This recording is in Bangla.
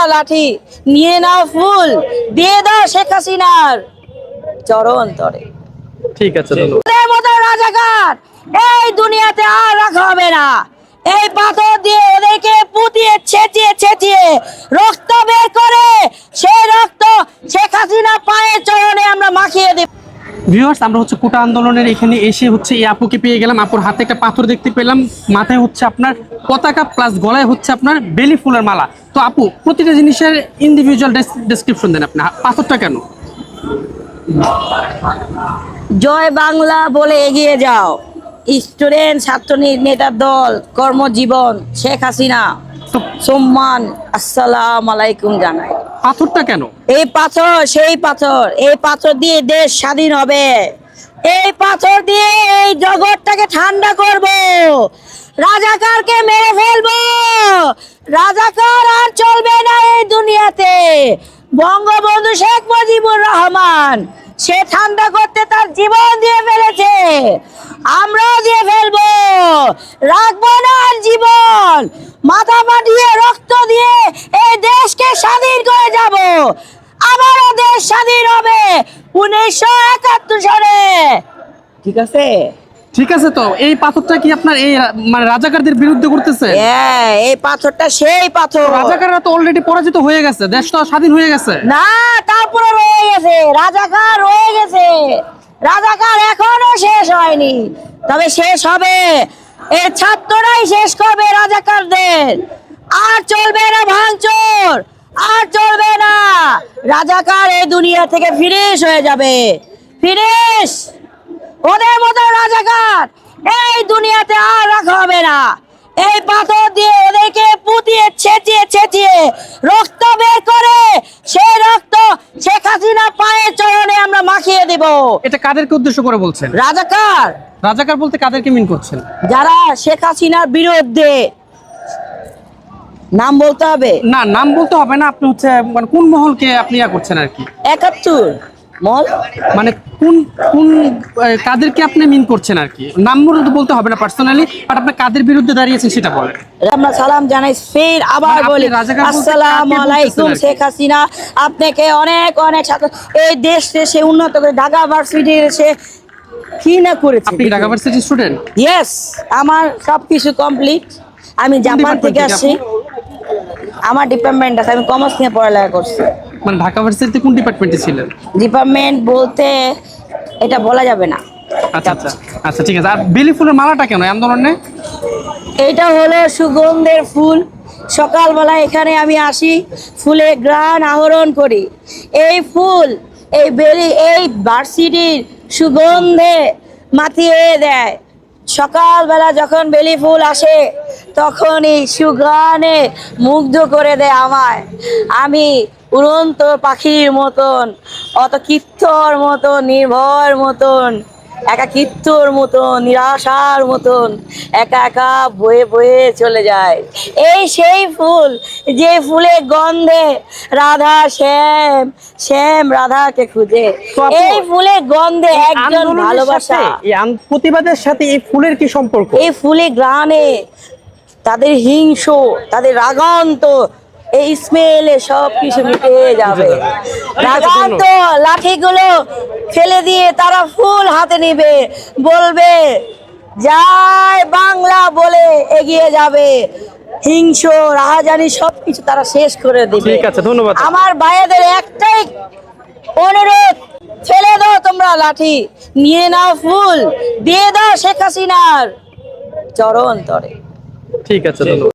তোমরা লাঠি নিয়ে নাও ফুল দিয়ে দাও শেখ হাসিনার চরণ তরে। ঠিক আছে মতো রাজাকার এই দুনিয়াতে আর রাখা হবে না। এই পাথর দিয়ে ওদেরকে পুঁতিয়ে ছেঁচিয়ে ছেঁচিয়ে রক্ত বের করে সেই রক্ত শেখ হাসিনা পায়ের চরণে আমরা মাখিয়ে দেব। ভিউয়ার্স আমরা হচ্ছে কোটা আন্দোলনের এখানে এসে হচ্ছে এই আপুকে পেয়ে গেলাম। আপুর হাতে একটা পাথর দেখতে পেলাম। মাথায় হচ্ছে আপনার পতাকা প্লাস গলায় হচ্ছে আপনার বেলি ফুলের মালা। তো আপু প্রতিটা জিনিসের ইন্ডিভিজুয়াল ডেসক্রিপশন দেন আপনি। পাথরটা কেন? জয় বাংলা বলে এগিয়ে যাও। স্টুডেন্ট ছাত্র নেতার দল কর্মজীবন শেখ হাসিনা। সম্মান আসসালাম আলাইকুম জানাই। পাথরটা কেন? এই পাথর, সেই পাথর, এই পাথর দিয়ে দেশ স্বাধীন হবে। এই পাথর দিয়ে এই জগৎটাকে ঠান্ডা করব। রাজাকারকে মেরে ফেলব। রাজাকার আর চলবে না এই দুনিয়াতে। বঙ্গবন্ধু শেখ মুজিবুর রহমান, সে ঠান্ডা করতে তার জীবন দিয়ে ফেলেছে। আমরাও দিয়ে ফেলব। রাখব না আর জীবন। মাথা ফাটিয়ে রক্ত দিয়ে এই দেশকে স্বাধীন করে যাব। আবারও দেশ স্বাধীন হবে উনিশশো একাত্তর সালে। ঠিক আছে? ঠিক আছে তো এই পাথরটা কি আপনার এই মানে রাজাকারদের বিরুদ্ধে করতেছে হ্যাঁ এই পাথরটা সেই পাথর। রাজাকাররা তো অলরেডি পরাজিত হয়ে গেছে দেশ তো স্বাধীন হয়ে গেছে। না তারপরে রয়ে গেছে রাজাকার রয়ে গেছে। রাজাকার এখনও শেষ হয়নি তবে শেষ হবে। এর ছাত্ররাই শেষ করবে রাজাকারদের। আর চলবে না ভাঙচুর, আর চলবে না। রাজাকার এই দুনিয়া থেকে ফিনিশ হয়ে যাবে। ফিনিশ ওদের মতো রাজাকার এই দুনিয়াতে আর রাখা হবে না। এই পাথর দিয়ে ওদেরকে পুতিয়ে ছেঁচিয়ে ছেঁচিয়ে রক্ত বের করে সেই রক্ত শেখ হাসিনা পায়ের চরণে আমরা মাখিয়ে দেব এটা কাদেরকে উদ্দেশ্য করে বলছেন? রাজাকার! রাজাকার বলতে কাদেরকে মিন করছেন? যারা শেখ হাসিনার বিরুদ্ধে নাম বলতে হবে। না নাম বলতে হবে না আপনি হচ্ছে মানে কোন মহলকে আপনি ইয়া করছেন আর কি? একাত্তর। মহল? মানে কোন কোন কাদেরকে আপনি মিন করছেন আর কি? নাম তো বলতে হবে না পার্সোনালি বাট আপনি কাদের বিরুদ্ধে দাঁড়িয়েছেন সেটা বলেন। আমরা সালাম জানাই ফের আবার মানে বলি আসসালামু আলাইকুম শেখ হাসিনা আপনাকে অনেক অনেক এই দেশ সে উন্নত করে ঢাকা ভার্সিটি সে কি না করেছে? আপনি ঢাকা ভার্সিটির স্টুডেন্ট ইয়েস আমার সব কিছু কমপ্লিট আমি জাপান থেকে থেকে আসছি। আমার ডিপার্টমেন্ট আছে আমি কমার্স নিয়ে পড়ালেখা করছি। মানে ঢাকা ভার্সিটিতে কোন ডিপার্টমেন্টে ছিলেন? ডিপার্টমেন্ট বলতে এটা বলা যাবে না। আচ্ছা আচ্ছা আচ্ছা ঠিক আছে। আর বেলি ফুলের মালাটা কেন এই আন্দোলনে? এটা হলো সুগন্ধের ফুল। সকালবেলা এখানে আমি আসি ফুলের গ্রান আহরণ করি। এই ফুল এই বেলি এই ভার্সিটির সুগন্ধে মাতিয়ে দেয়। সকালবেলা যখন বেলি ফুল আসে তখন এই সুগানে মুগ্ধ করে দেয় আমায়। আমি উড়ন্ত পাখির মতন অত কীর্তর মতন নির্ভর মতন একা কীর্তর মতন নিরাশার মতন একা একা বয়ে বয়ে চলে যায়। এই সেই ফুল যে ফুলের গন্ধে রাধা শ্যাম শ্যাম রাধাকে খুঁজে। এই ফুলের গন্ধে একজন ভালোবাসা। প্রতিবাদের সাথে এই ফুলের কি সম্পর্ক? এই ফুলে গ্রানে তাদের হিংস তাদের রাগান্ত এই স্মেলে সব কিছু মিটে যাবে। রাগান্ত লাঠিগুলো ফেলে দিয়ে তারা ফুল হাতে নিবে। বলবে যায় বাংলা বলে এগিয়ে যাবে। হিংস রাহাজানি সব কিছু তারা শেষ করে দিবে। ঠিক আছে, ধন্যবাদ। আমার ভাইয়েদের একটাই অনুরোধ ফেলে দাও তোমরা লাঠি নিয়ে নাও ফুল দিয়ে দাও শেখ হাসিনার চরণ তরে। ঠিক আছে ধন্যবাদ।